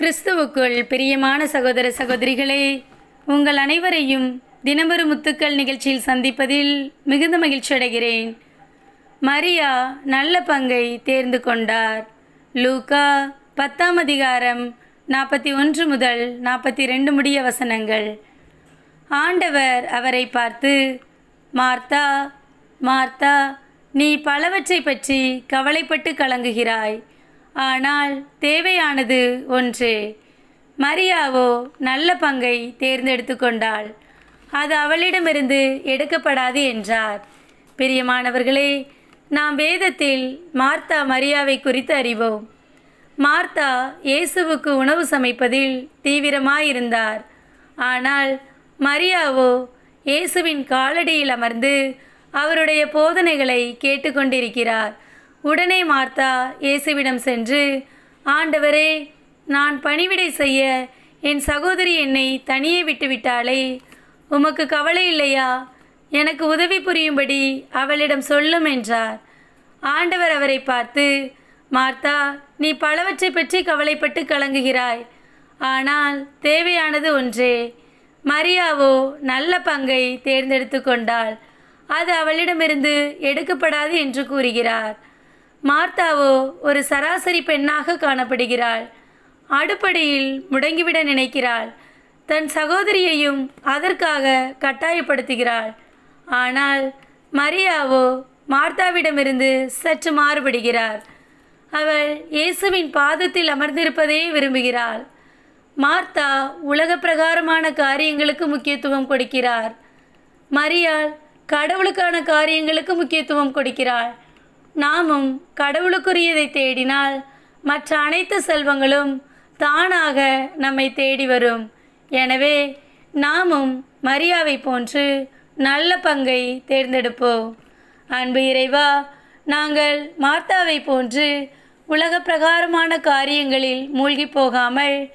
கிறிஸ்துவுக்குள் பிரியமான சகோதர சகோதரிகளே உங்கள் அனைவரையும் தினமொரு முத்துக்கள் நிகழ்ச்சியில் சந்திப்பதில் மிகுந்த மகிழ்ச்சி அடைகிறேன். மரியா நல்ல பங்கை தேர்ந்து கொண்டார். லூகா பத்தாம் அதிகாரம் நாற்பத்தி ஒன்று முதல் நாற்பத்தி ரெண்டு முடிய வசனங்கள். ஆண்டவர் அவரை பார்த்து மார்த்தா மார்த்தா நீ பலவற்றை பற்றி கவலைப்பட்டு கலங்குகிறாய். ஆனால் தேவையானது ஒன்று. மரியாவோ நல்ல பங்கை தேர்ந்தெடுத்து கொண்டாள். அது அவளிடமிருந்து எடுக்கப்படாது என்றார். பிரியமானவர்களே நாம் வேதத்தில் மார்த்தா மரியாவை குறித்து அறிவோம். மார்த்தா இயேசுவுக்கு உணவு சமைப்பதில் தீவிரமாயிருந்தார். ஆனால் மரியாவோ இயேசுவின் காலடியில் அமர்ந்து அவருடைய போதனைகளை கேட்டுக்கொண்டிருக்கிறார். உடனே மார்த்தா இயேசுவிடம் சென்று ஆண்டவரே நான் பணிவிடை செய்ய என் சகோதரி என்னை தனியே விட்டுவிட்டாளே உமக்கு கவலை இல்லையா? எனக்கு உதவி புரியும்படி அவளிடம் சொல்லும் என்றார். ஆண்டவர் அவரை பார்த்து மார்த்தா நீ பலவற்றை பற்றி கவலைப்பட்டு கலங்குகிறாய். ஆனால் தேவையானது ஒன்றே மரியாவோ நல்ல பங்கை தேர்ந்தெடுத்து கொண்டாள். அது அவளிடமிருந்து எடுக்கப்படாது என்று கூறுகிறார். மார்த்தாவோ ஒரு சராசரி பெண்ணாக காணப்படுகிறாள். அடுப்படியில் முடங்கிவிட நினைக்கிறாள். தன் சகோதரியையும் அதற்காக கட்டாயப்படுத்துகிறாள். ஆனால் மரியாவோ மார்த்தாவிடமிருந்து சற்று மாறுபடுகிறார். அவள் இயேசுவின் பாதத்தில் அமர்ந்திருப்பதே விரும்புகிறாள். மார்த்தா உலக பிரகாரமான காரியங்களுக்கு முக்கியத்துவம் கொடுக்கிறார். மரியாள் கடவுளுக்கான காரியங்களுக்கு முக்கியத்துவம் கொடுக்கிறாள். நாமும் கடவுளுக்குரியதை தேடினால் மற்ற அனைத்து செல்வங்களும் தானாக நம்மை தேடி வரும். எனவே நாமும் மரியாவை போன்று நல்ல பங்கை தேர்ந்தெடுப்போம். அன்பு இறைவா நாங்கள் மார்த்தாவை போன்று உலக பிரகாரமான காரியங்களில் மூழ்கி போகாமல்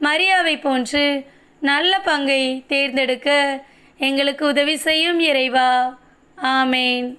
மரியாவை போன்று நல்ல பங்கை தேர்ந்தெடுக்க எங்களுக்கு உதவி செய்யும் இறைவா. ஆமேன்.